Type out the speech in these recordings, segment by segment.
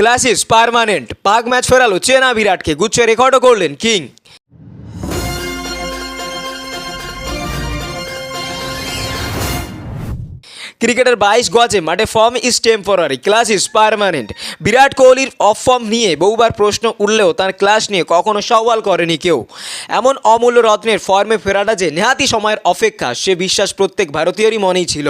ক্লাসিস permanent পাক match ফেরালো চেনা বিরাটকে গুচ্ছে রেকর্ডও করলেন কিং ক্রিকেটের বাইশ গজে মাঠে form is temporary class is permanent Virat কোহলির অফ ফর্ম নিয়ে বহুবার প্রশ্ন উঠলেও তার ক্লাস নিয়ে কখনো সওয়াল করেনি কেউ। এমন অমূল্য রত্নের ফর্মে ফেরাটা যে নেহাতি সময়ের অপেক্ষা, সে বিশ্বাস প্রত্যেক ভারতীয়রই মনেই ছিল।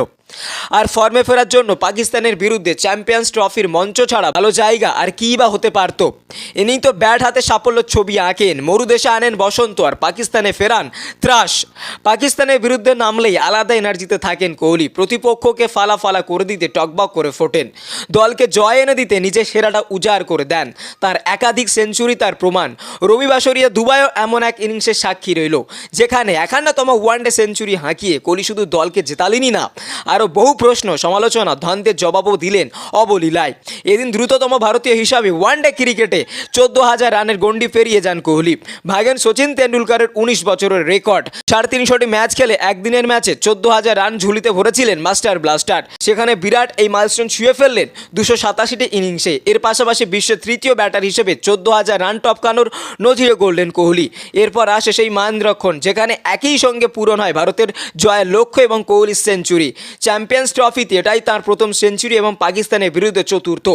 আর ফর্মে ফেরার জন্য পাকিস্তানের বিরুদ্ধে চ্যাম্পিয়ন্স ট্রফির মঞ্চ ছাড়া ভালো জায়গা আর কী বা হতে পারতো? এনেই তো ব্যাট হাতে সাফল্য ছবি আঁকেন। মরুদেশে আনেন বসন্ত আর পাকিস্তানে ফেরান ত্রাস। পাকিস্তানের বিরুদ্ধে নামলেই আলাদা এনার্জিতে থাকেন কোহলি। প্রতিপক্ষকে ফালা ফালা করে দিতে টকবক করে ফোটেন। দলকে জয় এনে দিতে নিজের সেরাটা উজাড় করে দেন। তার একাধিক সেঞ্চুরি তার প্রমাণ। রবিবাসরিয়া দুবাইও এমন এক ইনিংসের সাক্ষী রইল, যেখানে একান্নতম ওয়ানডে সেঞ্চুরি হাঁকিয়ে কোহলি শুধু দলকে জেতালেনই না আরও বহু প্রশ্ন, সমালোচনা, ধন্দের জবাবও দিলেন অবলীলায়। এদিন দ্রুততম ভারতীয় হিসাবে ওয়ানডে ক্রিকেটে চোদ্দ হাজার রানের গন্ডি পেরিয়ে যান কোহলি। ভাগেন সচিন তেন্ডুলকারের উনিশ বছরের রেকর্ড। সাড়ে তিনশোটি ম্যাচ খেলে একদিনের ম্যাচে চোদ্দ হাজার রান ঝুলিতে ভরেছিলেন মাস্টার ব্লাস্টার। সেখানে বিরাট এই মাইলস্টোন ছুঁয়ে ফেললেন দুশো সাতাশিটি ইনিংসে। এর পাশাপাশি বিশ্বের তৃতীয় ব্যাটার হিসেবে চোদ্দ হাজার রান টপকানোর নজিরে করলেন কোহলি। এরপর আসে সেই মানরক্ষণ যেখানে একই সঙ্গে পূরণ হয় ভারতের জয়ের লক্ষ্য এবং কোহলির সেঞ্চুরি। চ্যাম্পিয়ন্স ট্রফিতে এটাই তার প্রথম সেঞ্চুরি এবং পাকিস্তানের বিরুদ্ধে চতুর্থ।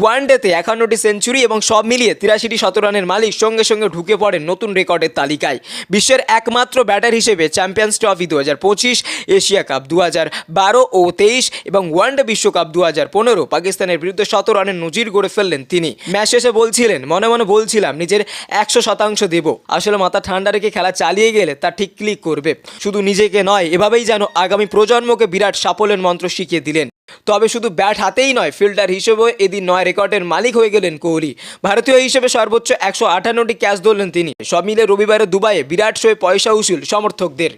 ওয়ানডেতে একান্নটি সেঞ্চুরি এবং সব মিলিয়ে তিরাশিটি শতরানের মালিক সঙ্গে সঙ্গে ঢুকে পড়েন নতুন রেকর্ডের তালিকায়। বিশ্বের একমাত্র ব্যাটার হিসেবে চ্যাম্পিয়ন্স ট্রফি দু হাজার পঁচিশ, এশিয়া কাপ দু হাজার বারো ও তেইশ এবং ওয়ানডে বিশ্বকাপ দু হাজার পনেরো পাকিস্তানের বিরুদ্ধে শত রানের নজির গড়ে ফেললেন তিনি। ম্যাচ শেষে বলছিলেন, মনে মনে বলছিলাম, নিজের একশো শতাংশ দেব। আসলে মাথা ঠান্ডা রেখে খেলা চালিয়ে গেলে তা ঠিক ক্লিক করবে? শুধু নিজেকে নয়, এভাবেই যেন আগামী প্রজন্মকে বিরাট সাফল্যের মন্ত্র শিখিয়ে দিলেন। তবে শুধু ব্যাট হাতেই নয়, ফিল্ডার হিসেবেও এদিন নয় রেকর্ডের মালিক হয়ে গেলেন কোহলি। ভারতীয় হিসেবে সর্বোচ্চ একশো আটান্নটি ক্যাচ ধরলেন তিনি। সব মিলে রবিবারে দুবাইয়ে বিরাট শোয়ে পয়সা উসুল সমর্থকদের।